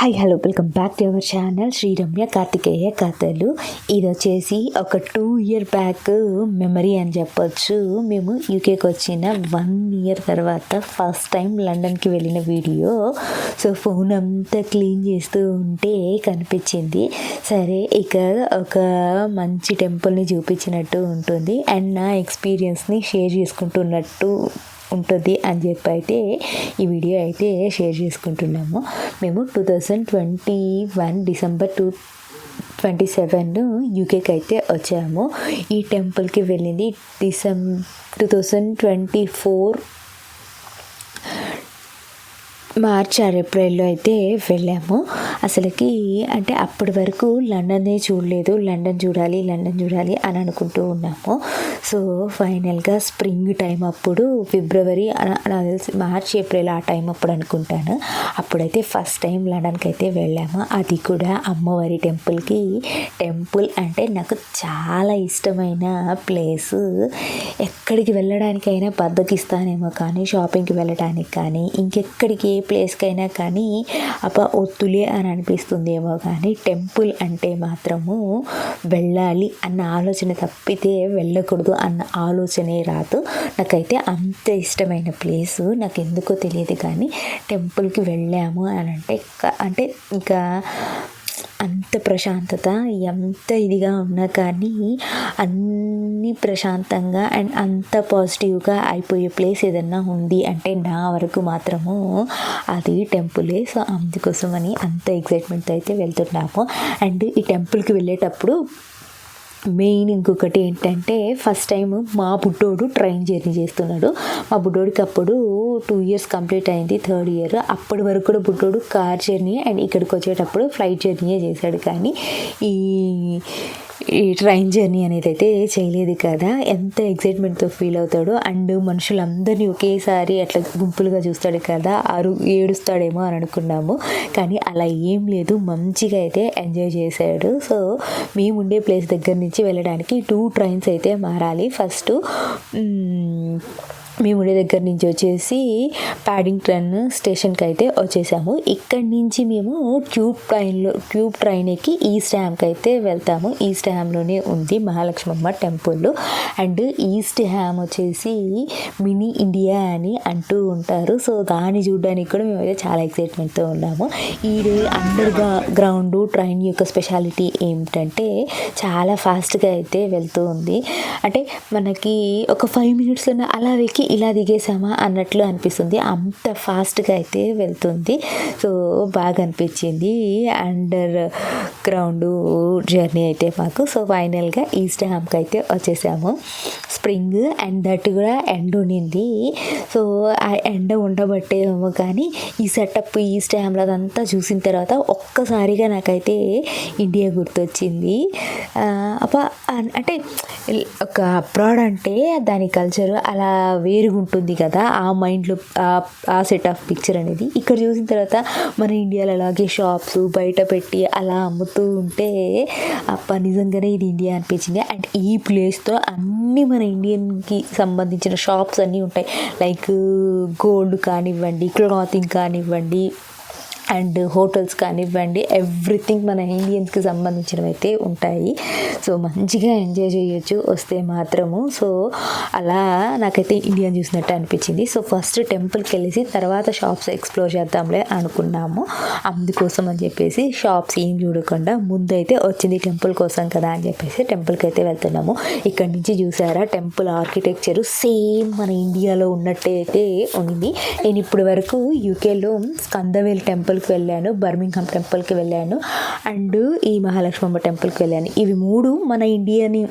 Hi hello welcome back to our channel Sri Ramya Karthikeya కథలు. ఇది వచ్చేసి ఒక టూ ఇయర్ బ్యాక్ మెమరీ అని చెప్పొచ్చు. మేము యూకేకి వచ్చిన వన్ ఇయర్ తర్వాత ఫస్ట్ టైం లండన్కి వెళ్ళిన వీడియో. సో ఫోన్ అంతా క్లీన్ చేస్తూ ఉంటే కనిపించింది. సరే ఇక ఒక మంచి టెంపుల్ని చూపించినట్టు ఉంటుంది. అండ్ నా ఎక్స్పీరియన్స్ని షేర్ చేసుకుంటున్నట్టు ఉంటుంది అని చెప్పి అయితే ఈ వీడియో అయితే షేర్ చేసుకుంటున్నాము. మేము two thousand twenty one December two twenty seven యూకేకి అయితే వచ్చాము. ఈ టెంపుల్కి వెళ్ళింది December two thousand twenty four March or ఏప్రిల్లో అయితే వెళ్ళాము. అసలుకి అంటే అప్పటి వరకు లండన్నే చూడలేదు. లండన్ చూడాలి లండన్ చూడాలి అని అనుకుంటూ ఉన్నాము. సో ఫైనల్గా స్ప్రింగ్ టైం అప్పుడు ఫిబ్రవరి నాకు తెలిసి మార్చ్ ఏప్రిల్ ఆ టైం అప్పుడు అనుకుంటాను. అప్పుడైతే ఫస్ట్ టైం లండన్కి అయితే వెళ్ళాము. అది కూడా అమ్మవారి టెంపుల్కి. టెంపుల్ అంటే నాకు చాలా ఇష్టమైన ప్లేస్. ఎక్కడికి వెళ్ళడానికైనా బద్దకిస్తానేమో కానీ షాపింగ్కి వెళ్ళడానికి కానీ ఇంకెక్కడికి ఏ ప్లేస్కైనా కానీ అప్ప ఒత్తులే అని అనిపిస్తుంది ఏమో కానీ టెంపుల్ అంటే మాత్రము వెళ్ళాలి అన్న ఆలోచన తప్పితే వెళ్ళకూడదు అన్న ఆలోచనే రాదు. నాకైతే అంత ఇష్టమైన ప్లేస్ నాకు ఎందుకో తెలియదు కానీ టెంపుల్కి వెళ్ళాము అని అంటే అంటే ఇంకా అంత ప్రశాంతత ఎంత ఇదిగా ఉన్నా కానీ అన్నీ ప్రశాంతంగా అండ్ అంత పాజిటివ్గా అయిపోయే ప్లేస్ ఏదన్నా ఉంది అంటే నా వరకు మాత్రము అది టెంపులే. సో అందుకోసమని అంత ఎగ్జైట్మెంట్ అయితే వెళ్తున్నాము. అండ్ ఈ టెంపుల్కి వెళ్ళేటప్పుడు మెయిన్ ఇంకొకటి ఏంటంటే ఫస్ట్ టైం మా బుడ్డోడు ట్రైన్ జర్నీ చేస్తున్నాడు. మా బుడ్డోడికి అప్పుడు టూ ఇయర్స్ కంప్లీట్ అయింది థర్డ్ ఇయర్ అప్పటి వరకు కూడా బుడ్డోడు కార్ జర్నీ అండ్ ఇక్కడికి వచ్చేటప్పుడు ఫ్లైట్ జర్నీయే చేశాడు. కానీ ఈ ఈ ట్రైన్ జర్నీ అనేది అయితే చేయలేదు కదా. ఎంత ఎగ్జైట్మెంట్తో ఫీల్ అవుతాడో. అండ్ మనుషులందరినీ ఒకేసారి అట్లా గుంపులుగా చూస్తాడు కదా. అరు ఏడుస్తాడేమో అని అనుకున్నాము. కానీ అలా ఏం లేదు. మంచిగా అయితే ఎంజాయ్ చేశాడు. సో మేము ఉండే ప్లేస్ దగ్గర నుంచి వెళ్ళడానికి టూ ట్రైన్స్ అయితే మారాలి. ఫస్ట్ మేము ఉండే దగ్గర నుంచి వచ్చేసి ప్యాడింగ్టన్ స్టేషన్కి అయితే వచ్చేసాము. ఇక్కడి నుంచి మేము ట్యూబ్ ట్రైన్లో ట్యూబ్ ట్రైన్ ఎక్కి ఈస్ట్ హ్యామ్కి అయితే వెళ్తాము. ఈస్ట్ హ్యామ్లోనే ఉంది Mahalakshmamma temple. And East Ham వచ్చేసి మినీ ఇండియా అని అంటూ ఉంటారు. సో దాన్ని చూడడానికి కూడా మేమైతే చాలా ఎక్సైట్మెంట్తో ఉన్నాము. ఈ అండర్ గ్రౌండ్ ట్రైన్ యొక్క స్పెషాలిటీ ఏమిటంటే చాలా ఫాస్ట్గా అయితే వెళ్తూ ఉంది. అంటే మనకి ఒక ఫైవ్ మినిట్స్లోనే అలా వెక్కి ఇలా దిగేసామా అన్నట్లు అనిపిస్తుంది. అంత ఫాస్ట్గా అయితే వెళ్తుంది. సో బాగా అనిపించింది. అండర్ గ్రౌండ్ జర్నీ అయితే మాకు. సో ఫైనల్గా ఈస్ట్ హ్యామ్కి అయితే వచ్చేసాము. స్ప్రింగ్ అండ్ దట్ కూడా ఎండ ఉండింది. సో ఆ ఎండ ఉండబట్టేమో కానీ ఈ సెటప్ ఈస్ట్ హ్యామ్లో అదంతా చూసిన తర్వాత ఒక్కసారిగా నాకైతే ఇండియా గుర్తొచ్చింది. అప్ప అంటే ఒక అబ్రాడ్ అంటే దాని కల్చర్ అలా వేరుగా ఉంటుంది కదా. ఆ మైండ్లో ఆ- ఆ సెట్ ఆఫ్ పిక్చర్ అనేది. ఇక్కడ చూసిన తర్వాత మన ఇండియాలో అలాగే షాప్స్ బయట పెట్టి అలా అమ్ముతూ ఉంటే అప్ప నిజంగానే ఇది ఇండియా అనిపించింది. అండ్ ఈ ప్లేస్తో అన్ని మన ఇండియన్కి సంబంధించిన షాప్స్ అన్నీ ఉంటాయి. లైక్ గోల్డ్ కానివ్వండి క్లాతింగ్ కానివ్వండి అండ్ హోటల్స్ కానివ్వండి ఎవ్రీథింగ్ మన ఇండియన్స్కి సంబంధించినవి అయితే ఉంటాయి. సో మంచిగా ఎంజాయ్ చేయొచ్చు వస్తే మాత్రము. సో అలా నాకైతే ఇండియన్ చూసినట్టు అనిపించింది. సో ఫస్ట్ టెంపుల్కి వెళ్ళేసి తర్వాత షాప్స్ ఎక్స్ప్లోర్ చేద్దాంలే అనుకున్నాము. అందుకోసం అని చెప్పేసి షాప్స్ ఏం చూడకుండా ముందు అయితే వచ్చింది టెంపుల్ కోసం కదా అని చెప్పేసి టెంపుల్కి అయితే వెళ్తున్నాము. ఇక్కడ నుంచి చూసారా టెంపుల్ ఆర్కిటెక్చర్ సేమ్ మన ఇండియాలో ఉన్నట్టే అయితే ఉంది. నేను ఇప్పటి వరకు యూకేలో స్కందవేల్ టెంపుల్కి వెళ్ళాను. బర్మింగ్హామ్ టెంపుల్కి వెళ్ళాను. అండ్ ఈ మహాలక్ష్మమ్మ టెంపుల్కి వెళ్ళాను. ఇవి మూడు మన ఇండియాని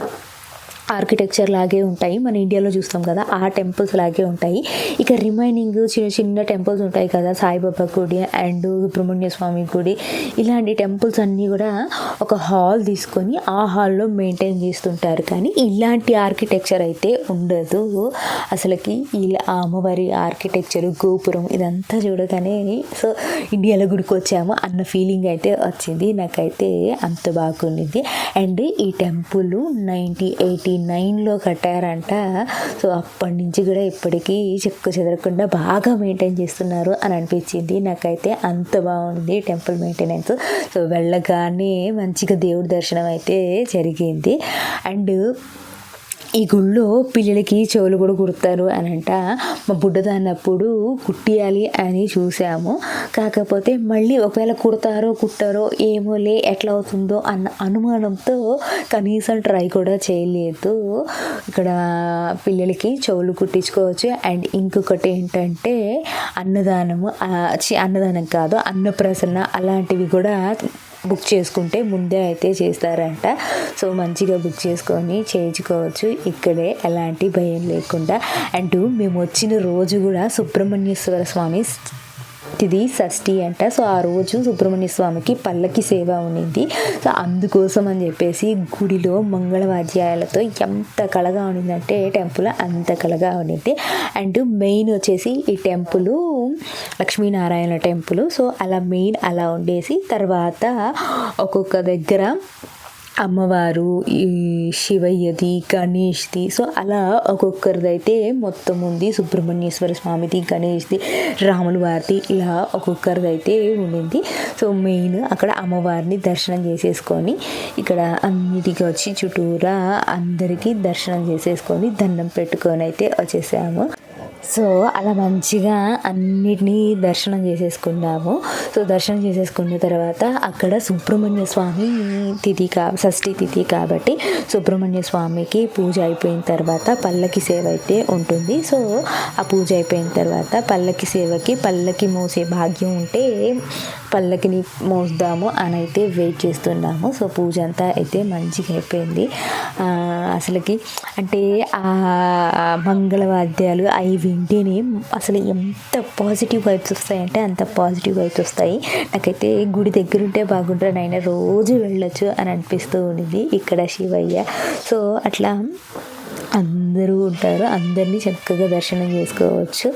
ఆర్కిటెక్చర్ లాగే ఉంటాయి. మన ఇండియాలో చూస్తాం కదా ఆ టెంపుల్స్ లాగే ఉంటాయి. ఇక రిమైనింగ్ చిన్న చిన్న టెంపుల్స్ ఉంటాయి కదా సాయిబాబా గుడి అండ్ సుబ్రహ్మణ్య స్వామి గుడి. ఇలాంటి టెంపుల్స్ అన్నీ కూడా ఒక హాల్ తీసుకొని ఆ హాల్లో మెయింటైన్ చేస్తుంటారు. కానీ ఇలాంటి ఆర్కిటెక్చర్ అయితే ఉండదు. అసలుకి ఇలా అమ్మవారి ఆర్కిటెక్చర్ గోపురం ఇదంతా చూడగానే సో ఇండియాలో గుడికి వచ్చాము అన్న ఫీలింగ్ అయితే వచ్చింది. నాకైతే అంత బాగుండింది. అండ్ ఈ టెంపుల్ నైన్టీ ఎయిటీ నైన్లో కట్టారంట. సో అప్పటి నుంచి కూడా ఇప్పటికీ చెక్కు చెదరకుండా బాగా మెయింటైన్ చేస్తున్నారు అని అనిపించింది. నాకైతే అంత బాగుంది టెంపుల్ మెయింటెనెన్స్ సో వెళ్ళగానే మంచిగా దేవుడి దర్శనం అయితే జరిగింది. అండ్ ఈ గుళ్ళో పిల్లలకి చెవులు కూడా కుడతారు అని అంట. మా బుడ్డదాన్నప్పుడు కుట్టియాలి అని చూసాము. కాకపోతే మళ్ళీ ఒకవేళ కుడతారో కుట్టారో ఏమోలే ఎట్లా అవుతుందో అన్న అనుమానంతో కనీసం ట్రై కూడా చేయలేదు. ఇక్కడ పిల్లలకి చెవులు కుట్టించుకోవచ్చు. అండ్ ఇంకొకటి ఏంటంటే అన్నదానము చి అన్నదానం కాదు అన్నప్రసన్న అలాంటివి కూడా బుక్ చేసుకుంటే ముందే అయితే చేస్తారంట. సో మంచిగా బుక్ చేసుకొని చేయించుకోవచ్చు. ఇక్కడే ఎలాంటి భయం లేకుండా. అండ్ మేము వచ్చిన రోజు కూడా సుబ్రహ్మణ్యేశ్వర స్వామి ఇది షష్ఠి అంట. సో ఆ రోజు సుబ్రహ్మణ్య స్వామికి పల్లకి సేవ ఉన్నింది. సో అందుకోసం అని చెప్పేసి గుడిలో మంగళవాద్యాలతో ఎంత కళగా ఉండిందంటే టెంపుల్ అంత కళగా ఉండింది అండ్ మెయిన్ వచ్చేసి ఈ టెంపుల్ లక్ష్మీనారాయణ టెంపుల్. సో అలా మెయిన్ అలా ఉండేసి తర్వాత ఒక్కొక్క దగ్గర అమ్మవారు ఈ శివయ్యది గణేష్ది. సో అలా ఒక్కొక్కరిదైతే మొత్తం ఉంది సుబ్రహ్మణ్యేశ్వర స్వామిది గణేష్ది రాముల వారిది ఇలా ఒక్కొక్కరిదైతే ఉండింది. సో మెయిన్ అక్కడ అమ్మవారిని దర్శనం చేసేసుకొని ఇక్కడ అన్నిటికీ వచ్చి చుట్టూరా అందరికీ దర్శనం చేసేసుకొని దండం పెట్టుకొని అయితే వచ్చేసాము. సో అలా మంచిగా అన్నిటినీ దర్శనం చేసేసుకున్నాము. సో దర్శనం చేసేసుకున్న తర్వాత అక్కడ సుబ్రహ్మణ్య స్వామి తిథి కా షష్ఠి తిథి కాబట్టి సుబ్రహ్మణ్య స్వామికి పూజ అయిపోయిన తర్వాత పల్లకి సేవ అయితే ఉంటుంది. సో ఆ పూజ అయిపోయిన తర్వాత పల్లకి సేవకి పల్లకి మోసే భాగ్యం ఉంటే పల్లకిని మోస్తాము అని అయితే వెయిట్ చేస్తున్నాము. సో పూజ అంతా అయితే మంచిగా అయిపోయింది. అసలుకి అంటే ఆ మంగళవాద్యాలు అవి వింటేనే అసలు ఎంత పాజిటివ్ వైబ్స్ వస్తాయంటే అంత పాజిటివ్ వైబ్స్ వస్తాయి. నాకైతే గుడి దగ్గర ఉంటే బాగుంటుంది నాయన. రోజు వెళ్ళొచ్చు అని అనిపిస్తూ ఉండింది ఇక్కడ శివయ్య. సో అట్లా అందరూ ఉంటారు. అందరినీ చక్కగా దర్శనం చేసుకోవచ్చు.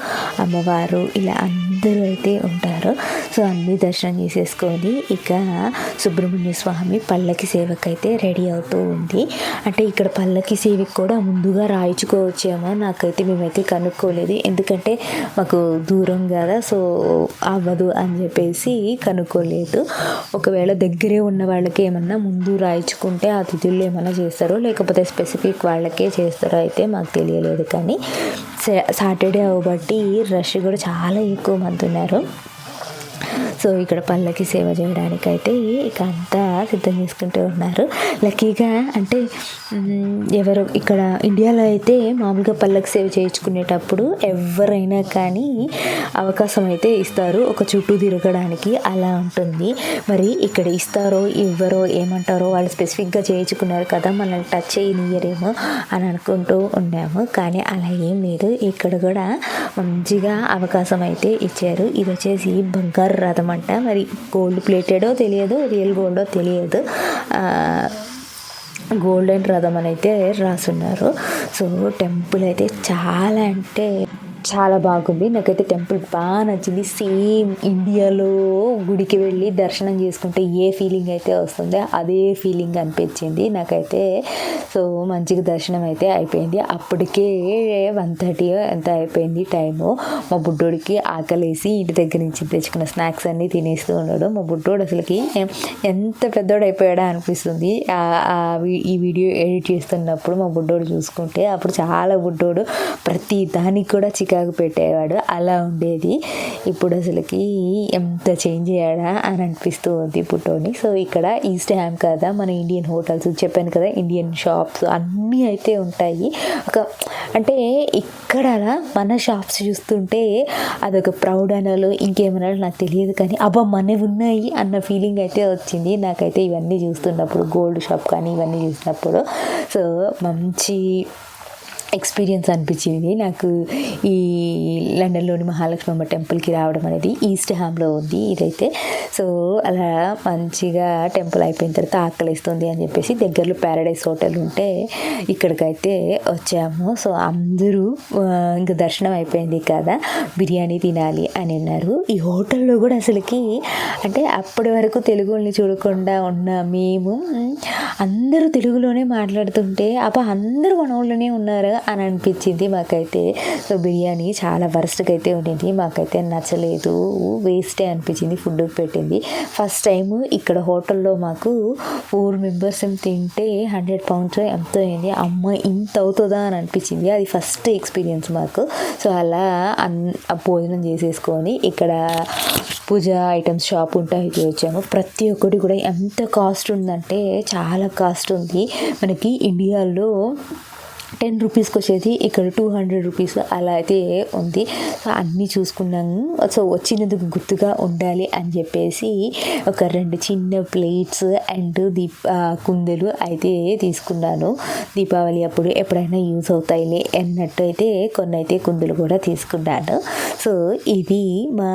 అమ్మవారు ఇలా ఇద్దరు అయితే ఉంటారు. సో అన్నీ దర్శనం చేసేసుకొని ఇక సుబ్రహ్మణ్య స్వామి పల్లకి సేవకైతే రెడీ అవుతూ ఉంది. అంటే ఇక్కడ పల్లకి సేవకి కూడా ముందుగా రాయించుకోవచ్చేమో. నాకైతే మేమైతే కనుక్కోలేదు. ఎందుకంటే మాకు దూరం కదా సో అవ్వదు అని చెప్పేసి కనుక్కోలేదు. ఒకవేళ దగ్గరే ఉన్న వాళ్ళకి ఏమన్నా ముందు రాయించుకుంటే అతిథులు ఏమైనా ఏమన్నా చేస్తారో లేకపోతే స్పెసిఫిక్ వాళ్ళకే చేస్తారో అయితే మాకు తెలియలేదు. కానీ సాటర్డే అవబట్టి రష్ కూడా చాలా ఎక్కువ మంది ఉన్నారు సో ఇక్కడ పళ్ళకి సేవ చేయడానికైతే ఇక అంతా సిద్ధం చేసుకుంటూ ఉన్నారు. లక్కీగా అంటే ఎవరు ఇక్కడ ఇండియాలో అయితే మామూలుగా పళ్ళకి సేవ చేయించుకునేటప్పుడు ఎవరైనా కానీ అవకాశం అయితే ఇస్తారు. ఒక చుట్టూ తిరగడానికి అలా ఉంటుంది. మరి ఇక్కడ ఇస్తారో ఇవ్వరో ఏమంటారో వాళ్ళు స్పెసిఫిక్గా చేయించుకున్నారు కదా మనల్ని టచ్ చేయనియరేమో అని అనుకుంటూ ఉన్నాము. కానీ అలా ఏం లేదు. ఇక్కడ కూడా మంచిగా అవకాశం అయితే ఇచ్చారు. ఇది వచ్చేసి బంగారు రథం అంట మరి గోల్డ్ ప్లేటెడో తెలియదు రియల్ గోల్డో తెలియదు. గోల్డెన్ రథం అని అయితే రాసున్నారు. సో టెంపుల్ అయితే చాలా అంటే చాలా బాగుంది. నాకైతే టెంపుల్ బాగా నచ్చింది. సేమ్ ఇండియాలో గుడికి వెళ్ళి దర్శనం చేసుకుంటే ఏ ఫీలింగ్ అయితే వస్తుందో అదే ఫీలింగ్ అనిపించింది నాకైతే. సో మంచిగా దర్శనం అయితే అయిపోయింది. అప్పటికే వన్ థర్టీ ఎంత అయిపోయింది టైము. మా బుడ్డోడికి ఆకలేసి ఇంటి దగ్గర నుంచి తెచ్చుకున్న స్నాక్స్ అన్నీ తినేస్తూ ఉన్నాడు. మా బుడ్డోడు అసలుకి ఎంత పెద్దోడు అయిపోయాడా అనిపిస్తుంది. ఆ- వీ- ఈ వీడియో ఎడిట్ చేస్తున్నప్పుడు మా బుడ్డోడు చూసుకుంటే అప్పుడు చాలా బుడ్డోడు ప్రతి దానికి కూడా చికెన్ చికాకు పెట్టేవాడు. అలా ఉండేది. ఇప్పుడు అసలుకి ఎంత చేంజ్ అయ్యాడా అని అనిపిస్తూ ఉంది పుట్టోని. సో ఇక్కడ ఈస్ట్ హ్యామ్ కదా మన ఇండియన్ హోటల్స్. చెప్పాను కదా ఇండియన్ షాప్స్ అన్నీ అయితే ఉంటాయి. ఒక అంటే ఇక్కడ మన షాప్స్ చూస్తుంటే అదొక ప్రౌడ్ అనాలో ఇంకేమనాలో నాకు తెలియదు కానీ అబ్బా మనవి ఉన్నాయి అన్న ఫీలింగ్ అయితే వచ్చింది. నాకైతే ఇవన్నీ చూస్తున్నప్పుడు గోల్డ్ షాప్ కానీ ఇవన్నీ చూసినప్పుడు. సో మంచి ఎక్స్పీరియన్స్ అనిపించింది. నాకు ఈ లండన్లోని మహాలక్ష్మమ్మ టెంపుల్కి రావడం అనేది ఈస్ట్ హ్యామ్లో ఉంది ఇదైతే. సో అలా మంచిగా టెంపుల్ అయిపోయిన తర్వాత ఆకలిస్తుంది అని చెప్పేసి దగ్గరలో ప్యారడైస్ హోటల్ ఉంటే ఇక్కడికైతే వచ్చాము. సో అందరూ ఇంకా దర్శనం అయిపోయింది కదా బిర్యానీ తినాలి అని అన్నారు. ఈ హోటల్లో కూడా అసలుకి అంటే అప్పటి వరకు తెలుగుని చూడకుండా ఉన్న మేము అందరూ తెలుగులోనే మాట్లాడుతుంటే అప్ప అందరూ మన వాళ్ళనే ఉన్నారు. అని అనిపించింది మాకైతే. సో బిర్యానీ చాలా వరస్ట్గా అయితే ఉండింది. మాకైతే నచ్చలేదు. వేస్టే అనిపించింది ఫుడ్ పెట్టింది. ఫస్ట్ టైం ఇక్కడ హోటల్లో మాకు ఫోర్ మెంబర్స్ ఏం తింటే హండ్రెడ్ పౌండ్స్ ఎంతో అయింది. అమ్మ ఇంత అవుతుందా అని అనిపించింది. అది ఫస్ట్ ఎక్స్పీరియన్స్ మాకు. సో అలా అన్ ఆ భోజనం చేసేసుకొని ఇక్కడ పూజ ఐటమ్స్ షాప్ ఉంటాయి అయితే వచ్చాము ప్రతి ఒక్కటి కూడా ఎంత కాస్ట్ ఉందంటే చాలా కాస్ట్ ఉంది. మనకి ఇండియాలో టెన్ రూపీస్కి వచ్చేది. ఇక్కడ టూ హండ్రెడ్ రూపీస్ అలా అయితే ఉంది. సో అన్నీ చూసుకున్నాము సో వచ్చినందుకు గుర్తుగా ఉండాలి అని చెప్పేసి ఒక రెండు చిన్న ప్లేట్స్ అండ్ దీప కుందెలు అయితే తీసుకున్నాను. దీపావళి అప్పుడు ఎప్పుడైనా యూజ్ అవుతాయిలే అన్నట్టు అయితే కొన్ని అయితే కుందులు కూడా తీసుకున్నాను. సో ఇది మా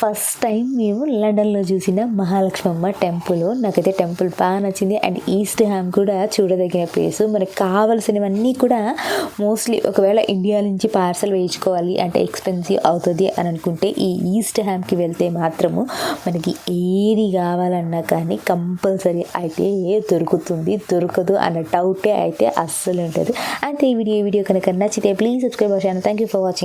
ఫస్ట్ టైం మేము లండన్లో చూసిన మహాలక్ష్మమ్మ టెంపుల్. నాకైతే టెంపుల్ బాగా నచ్చింది. అండ్ ఈస్ట్ హ్యామ్ కూడా చూడదగిన ప్లేస్ మనకు కావాల్సినవన్నీ కూడా మోస్ట్లీ ఒకవేళ ఇండియా నుంచి పార్సల్ వేయించుకోవాలి అంటే ఎక్స్పెన్సివ్ అవుతుంది అని అనుకుంటే ఈ ఈస్ట్ హ్యామ్కి వెళ్తే మాత్రము మనకి ఏది కావాలన్నా కానీ కంపల్సరీ అయితే దొరుకుతుంది. దొరకదు అన్న డౌటే అయితే అస్సలు ఉంటుంది. అంతే ఈ వీడియో ఈ వీడియో కనుక నచ్చితే please subscribe channel thank you for watching